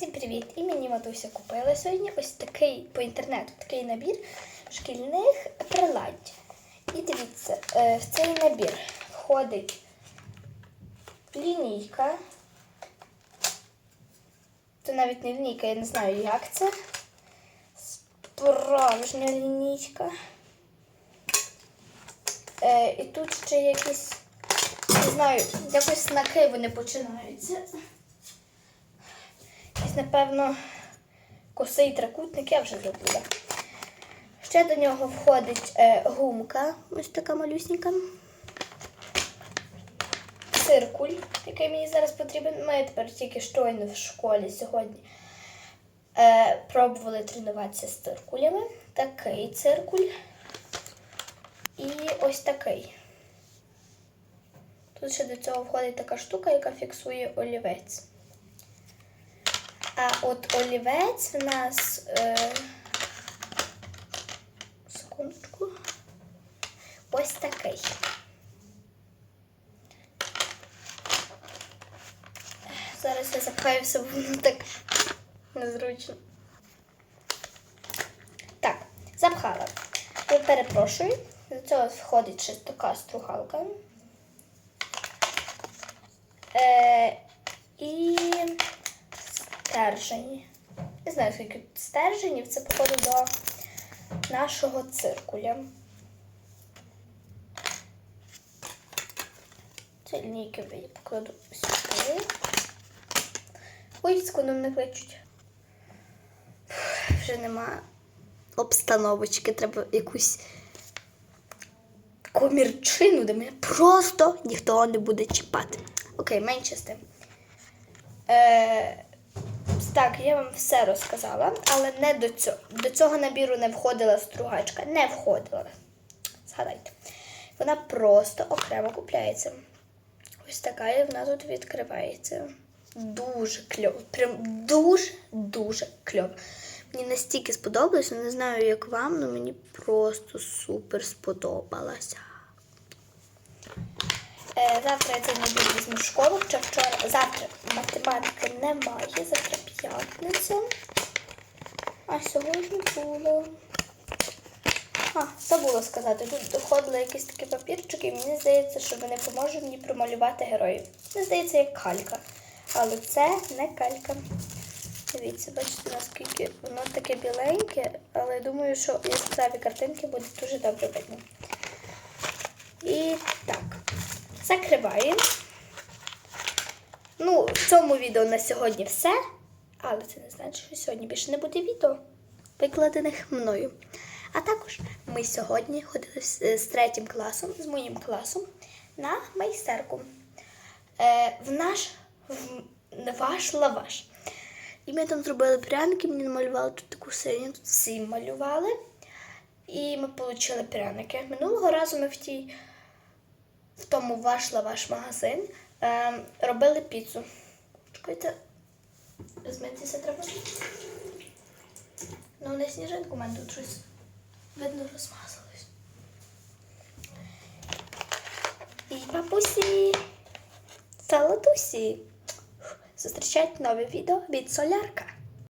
Всім привіт! І мені матуся купила сьогодні ось такий по інтернету такий набір шкільних приладь. І дивіться, е, в цей набір входить лінійка. Це навіть не лінійка, я не знаю, як це. Справжня лінійка. Е, і тут ще якісь, не знаю, якось знаки вони починаються. Якийсь, напевно, косий трикутник, я вже забула. Ще до нього входить е, гумка, ось така малюсенька. Циркуль, який мені зараз потрібен. Ми тепер тільки щойно в школі сьогодні е, пробували тренуватися з циркулями. Такий циркуль. І ось такий. Тут ще до цього входить така штука, яка фіксує олівець. А от олівець в нас. Е, секундочку. Ось такий. Зараз я запхаю все, воно так незручно. Так, запхала. Я перепрошую. До цього входить ще така стругалка. Е, і стержень. Не знаю, скільки тут стерженів. Це походу до нашого циркуля. Це лінійки я покладу сюди. Ой, скоро не кличуть. Вже нема обстановочки, треба якусь комірчину, де мене просто ніхто не буде чіпати. Окей, менше з тим. Е, так, я вам все розказала, але не до цього. До цього набіру не входила стругачка. Не входила. Згадайте. Вона просто окремо купляється. Ось така і вона тут відкривається. Дуже кльово. Прям дуже-дуже кльово. Мені настільки сподобалося, не знаю, як вам, але мені просто супер сподобалося. Е, завтра я цей набір візьму в школу. Хоча вчора, завтра математики немає, завтра п'ятниця. А сьогодні було. А, забула сказати, тут доходили якісь такі папірчики, і мені здається, що вони поможуть мені промалювати героїв. Мені здається, як калька. Але це не калька. Дивіться, бачите, наскільки воно таке біленьке, але я думаю, що яскраві картинки будуть дуже добре видно. І так, закриваємо. Ну, в цьому відео на сьогодні все. Але це не значить, що сьогодні більше не буде відео, викладених мною. А також ми сьогодні ходили з, третім класом, з моїм класом, на майстерку. Е, в наш в ваш лаваш. І ми там зробили пряники, мені намалювали тут таку синю, тут всі малювали. І ми отримали пряники. Минулого разу ми в тій, в тому ваш лаваш магазин е, робили піцу. Чекайте, змитися треба. Ну, не сніжинку, у мене тут щось видно розмазалось. І бабусі, салатусі. Зустрічайте нове відео від Солярка.